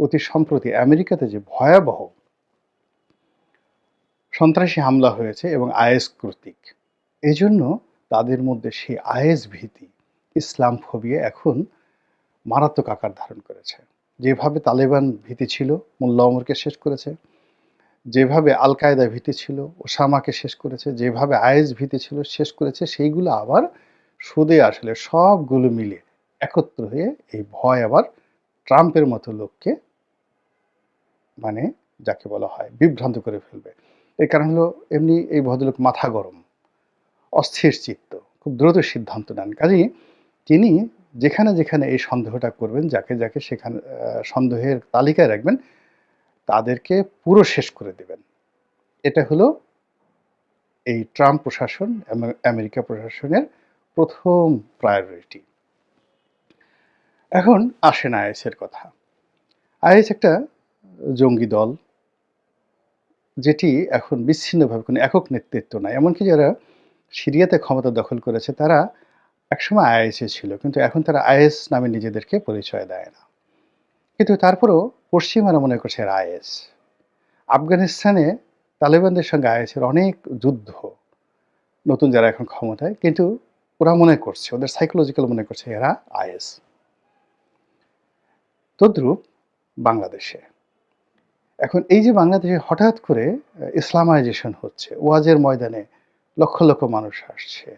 অতি সম্প্রতি আমেরিকাতে যে ভয়াবহ সন্ত্রাসী হামলা হয়েছে এবং আইএস কর্তৃক, এজন্য তাদের মধ্যে সেই আইএস ভীতি, ইসলাম ফোবিয়া এখন মারাত্মক আকার ধারণ করেছে। যেভাবে তালেবান ভীতি ছিল, মোল্লা ওমরকে শেষ করেছে। যেভাবে আল কায়দা ভীতি ছিল, ওসামাকে শেষ করেছে। যেভাবে আইএস ভীতি ছিল, শেষ করেছে। সেইগুলো আবার সুদে আসলে সবগুলো মিলে একত্র হয়ে এই ভয় আবার ট্রাম্পের মতো লোককে মানে যাকে বলা হয় বিভ্রান্ত করে ফেলবে। এর কারণ হলো এমনি এই ভদ্রলোক মাথা গরম, অস্থির চিত্ত, খুব দ্রুত সিদ্ধান্ত নেন। কাজেই তিনি যেখানে যেখানে এই সন্দেহটা করবেন, যাকে যাকে সেখানে সন্দেহের তালিকায় রাখবেন, তাদেরকে পুরো শেষ করে দেবেন। এটা হলো এই ট্রাম্প প্রশাসন আমেরিকা প্রশাসনের প্রথম প্রায়োরিটি এখন আসেন আইএসের কথা। আইএস একটা জঙ্গি দল, যেটি এখন বিচ্ছিন্নভাবে কোনো একক নেতৃত্ব নাই। এমনকি যারা সিরিয়াতে ক্ষমতা দখল করেছে, তারা একসময় আইএসএ ছিল, কিন্তু এখন তারা আইএস নামে নিজেদেরকে পরিচয় দেয় না। কিন্তু তারপরেও পশ্চিমারা মনে করছে এরা আইএস। আফগানিস্তানে তালেবানদের সঙ্গে আইএসের অনেক যুদ্ধ, নতুন যারা এখন ক্ষমতায়, কিন্তু ওরা মনে করছে, ওদের সাইকোলজিক্যাল মনে করছে এরা আইএস। তদ্রূপ বাংলাদেশে এখন এই যে বাংলাদেশে হঠাৎ করে ইসলামাইজেশন হচ্ছে, ওয়াজের ময়দানে লক্ষ লক্ষ মানুষ আসছে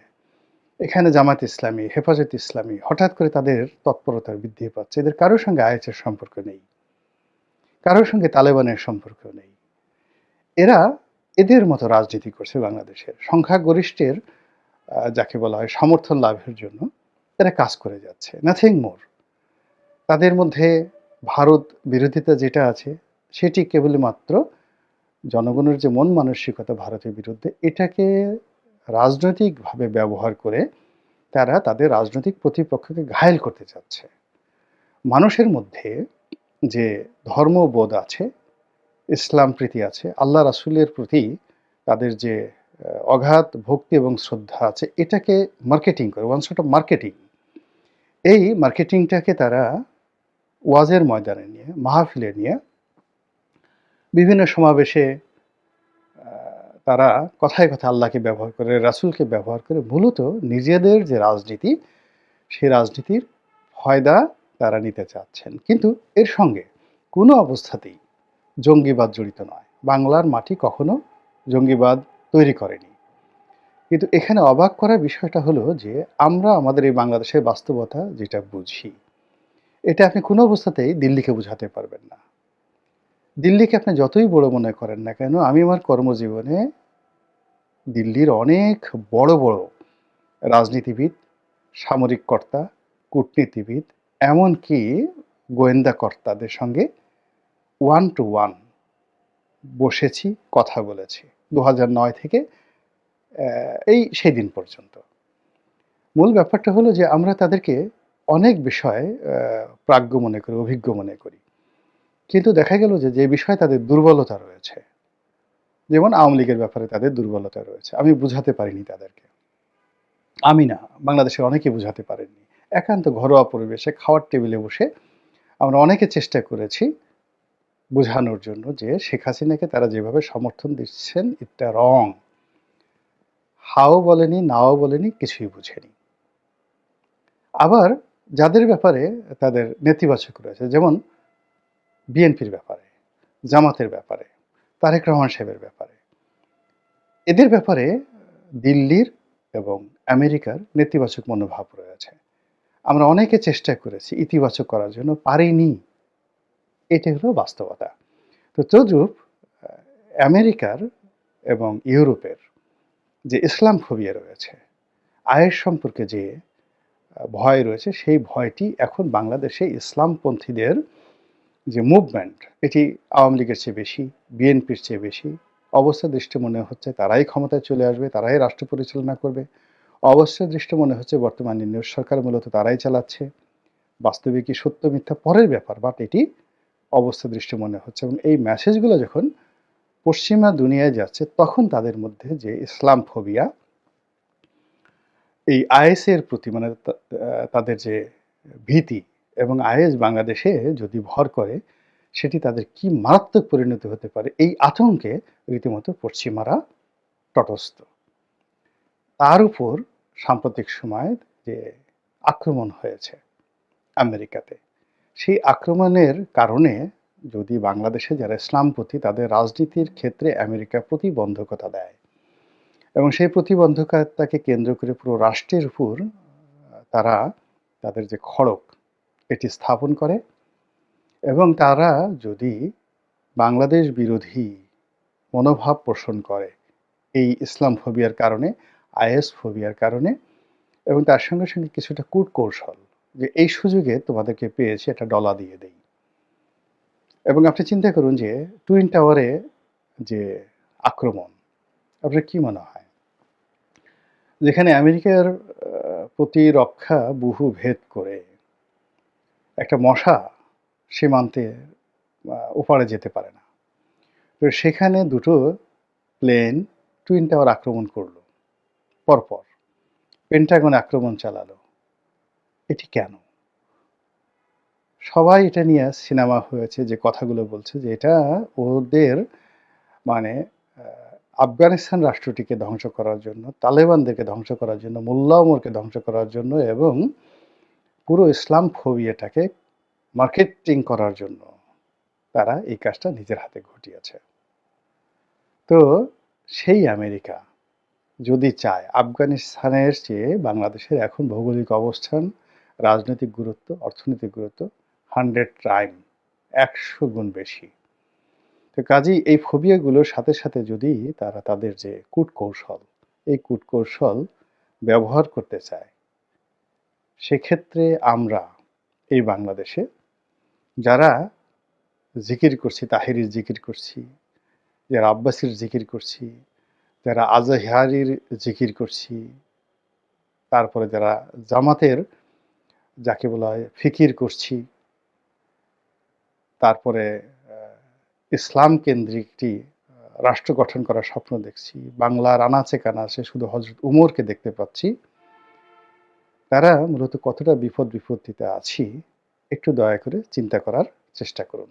এখানে জামাত ইসলামী, হেফাজত ইসলামী হঠাৎ করে তাদের তৎপরতা বৃদ্ধি পাচ্ছে, এদের কারোর সঙ্গে আইএসের সম্পর্ক নেই, কারোর সঙ্গে তালেবানের সম্পর্ক নেই, এরা এদের মতো রাজনীতি করছে বাংলাদেশের, সংখ্যাগরিষ্ঠের যাকে বলা হয় সমর্থন লাভের জন্য এরা কাজ করে যাচ্ছে। নাথিং মোর তাদের মধ্যে ভারত বিরোধিতা যেটা আছে সেটি কেবলমাত্র জনগণের যে মন মানসিকতা ভারতের বিরুদ্ধে, এটাকে রাজনৈতিকভাবে ব্যবহার করে তারা তাদের রাজনৈতিক প্রতিপক্ষকে ঘায়েল করতে চাচ্ছে। মানুষের মধ্যে যে ধর্মবোধ আছে, ইসলাম প্রীতি আছে, আল্লাহ রাসূলের প্রতি তাদের যে অগাধ ভক্তি এবং শ্রদ্ধা আছে, এটাকে মার্কেটিং করে ওয়ান শট অফ মার্কেটিং। এই মার্কেটিংটাকে তারা ওয়াজের ময়দানে নিয়ে, মাহফিলে নিয়ে বিভিন্ন সমাবেশে তারা কথায় কথা আল্লাহকে ব্যবহার করে, রাসূলকে ব্যবহার করে, মূলত নিজেদের যে রাজনীতি, সেই রাজনীতির ফয়দা তারা নিতে চাচ্ছেন। কিন্তু এর সঙ্গে কোনো অবস্থাতেই জঙ্গিবাদ জড়িত নয়। বাংলার মাটি কখনো জঙ্গিবাদ তৈরি করেনি। কিন্তু এখানে অবাক করার বিষয়টা হলো যে, আমরা আমাদের এই বাংলাদেশের বাস্তবতা যেটা বুঝি, এটা আপনি কোনো অবস্থাতেই দিল্লিকে বোঝাতে পারবেন না। দিল্লিকে আপনি যতই বড় মনে করেন না কেন, আমি আমার কর্মজীবনে দিল্লির অনেক বড় বড় রাজনীতিবিদ, সামরিক কর্তা, কূটনীতিবিদ, এমনকি গোয়েন্দা কর্তাদের সঙ্গে ওয়ান টু ওয়ান বসেছি, কথা বলেছি। দু নয় থেকে এই সেই দিন পর্যন্ত। মূল ব্যাপারটা হলো যে আমরা তাদেরকে অনেক বিষয়ে প্রাজ্ঞ মনে করি, অভিজ্ঞ মনে করি। কিন্তু দেখা গেল যে যে বিষয়ে তাদের দুর্বলতা রয়েছে, যেমন আওয়ামী লীগের ব্যাপারে তাদের দুর্বলতা রয়েছে, আমি বুঝাতে পারিনি তাদেরকে। আমি না বাংলাদেশের অনেকে বুঝাতে পারেননি। একান্ত ঘরোয়া পরিবেশে খাওয়ার টেবিলে বসে আমরা অনেকে চেষ্টা করেছি বোঝানোর জন্য যে, শেখ হাসিনাকে তারা যেভাবে সমর্থন দিচ্ছেন, এটা রং। হাও বলেনি, নাও বলেনি, কিছুই বুঝেনি। আবার যাদের ব্যাপারে তাদের নেতিবাচক রয়েছে, যেমন বিএনপির ব্যাপারে জামাতের ব্যাপারে তারেক রহমান সাহেবের ব্যাপারে। এদের ব্যাপারে দিল্লির এবং আমেরিকার নেতিবাচক মনোভাব রয়েছে। আমরা অনেকে চেষ্টা করেছি ইতিবাচক করার জন্য পারিনি। এটাই হলো বাস্তবতা। তো তদ্রূপ আহ, আমেরিকার এবং ইউরোপের যে ইসলাম ফোবিয়া রয়েছে আয়ের সম্পর্কে যে ভয় রয়েছে সেই ভয়টি এখন বাংলাদেশে ইসলামপন্থীদের যে মুভমেন্ট এটি আওয়ামী লীগের চেয়ে বেশি, বিএনপির চেয়ে বেশি, অবস্থা দৃষ্টি মনে হচ্ছে তারাই ক্ষমতায় চলে আসবে, তারাই রাষ্ট্র পরিচালনা করবে। অবস্থা দৃষ্টি মনে হচ্ছে বর্তমান নিউজ সরকার মূলত তারাই চালাচ্ছে। বাস্তবে কি সত্য, মিথ্যা পরের ব্যাপার বাট এটি অবস্থা দৃষ্টি মনে হচ্ছে। এবং এই মেসেজগুলো যখন পশ্চিমা দুনিয়ায় যাচ্ছে, তখন তাদের মধ্যে যে ইসলাম ফোবিয়া এই আইএসের প্রতি মানে তাদের যে ভীতি এবং আইএস বাংলাদেশে যদি ভর করে, সেটি তাদের কি মারাত্মক পরিণতি হতে পারে? এই আতঙ্কে রীতিমতো পশ্চিমারা তটস্থ। তার উপর সাম্প্রতিক সময়ে যে আক্রমণ হয়েছে আমেরিকাতে, সেই আক্রমণের কারণে যদি বাংলাদেশে যারা ইসলামপন্থী তাদের রাজনীতির ক্ষেত্রে আমেরিকা প্রতিবন্ধকতা দেয় এবং সেই প্রতিবন্ধকতাকে কেন্দ্র করে পুরো রাষ্ট্রের উপর, তারা তাদের যে খড়ক এটি স্থাপন করে এবং তারা যদি বাংলাদেশ বিরোধী মনোভাব পোষণ করে এই ইসলাম ফোবিয়ার কারণে আইএস ফোবিয়ার কারণে এবং তার সঙ্গে সঙ্গে কিছুটা কূট কৌশল যে এই সুযোগে তোমাদেরকে পেয়েছি একটা ডলা দিয়ে দেই। এবং আপনি চিন্তা করুন যে টুইন টাওয়ারে যে আক্রমণ আপনার কি মনে হয়? যেখানে আমেরিকার আহ, প্রতিরক্ষা বহু ভেদ করে একটা মশা সীমান্তে ওপারে যেতে পারে না। তো সেখানে দুটো প্লেন টুইন টাওয়ার আক্রমণ করল। পরপর পেন্টাগন আক্রমণ চালালো। এটি কেন? সবাই এটা নিয়ে সিনেমা হয়েছে যে কথাগুলো বলছে যে এটা ওদের মানে আফগানিস্তান রাষ্ট্রটিকে ধ্বংস করার জন্য, তালেবানদেরকে ধ্বংস করার জন্য, মোল্লা ওমরকে ধ্বংস করার জন্য এবং পুরো ইসলাম ফোবিয়াটাকে মার্কেটিং করার জন্য তারা এই কাজটা নিজের হাতে ঘটিয়েছে। তো সেই আমেরিকা যদি চায়, আফগানিস্তানের চেয়ে বাংলাদেশের এখন ভৌগোলিক অবস্থান, রাজনৈতিক গুরুত্ব, অর্থনৈতিক গুরুত্ব হান্ড্রেড টাইম একশো গুণ বেশি। তো কাজেই এই ফোবিয়াগুলোর সাথে সাথে যদি তারা তাদের যে কূটকৌশল, এই কূটকৌশল ব্যবহার করতে চায় সেক্ষেত্রে আমরা এই বাংলাদেশে যারা জিকির করছি, তাহিরির জিকির করছি, যারা আব্বাসির জিকির করছি, যারা আজহারির জিকির করছি, তারপরে যারা জামাতের যাকে বলা হয় ফিকির করছি, তারপরে ইসলাম কেন্দ্রিক একটি রাষ্ট্র গঠন করার স্বপ্ন দেখছি, বাংলার আনাচে কানাচে শুধু হজরত উমরকে দেখতে পাচ্ছি তারা মূলত কতটা বিপদ বিপত্তিতে আছি একটু দয়া করে চিন্তা করার চেষ্টা করুন।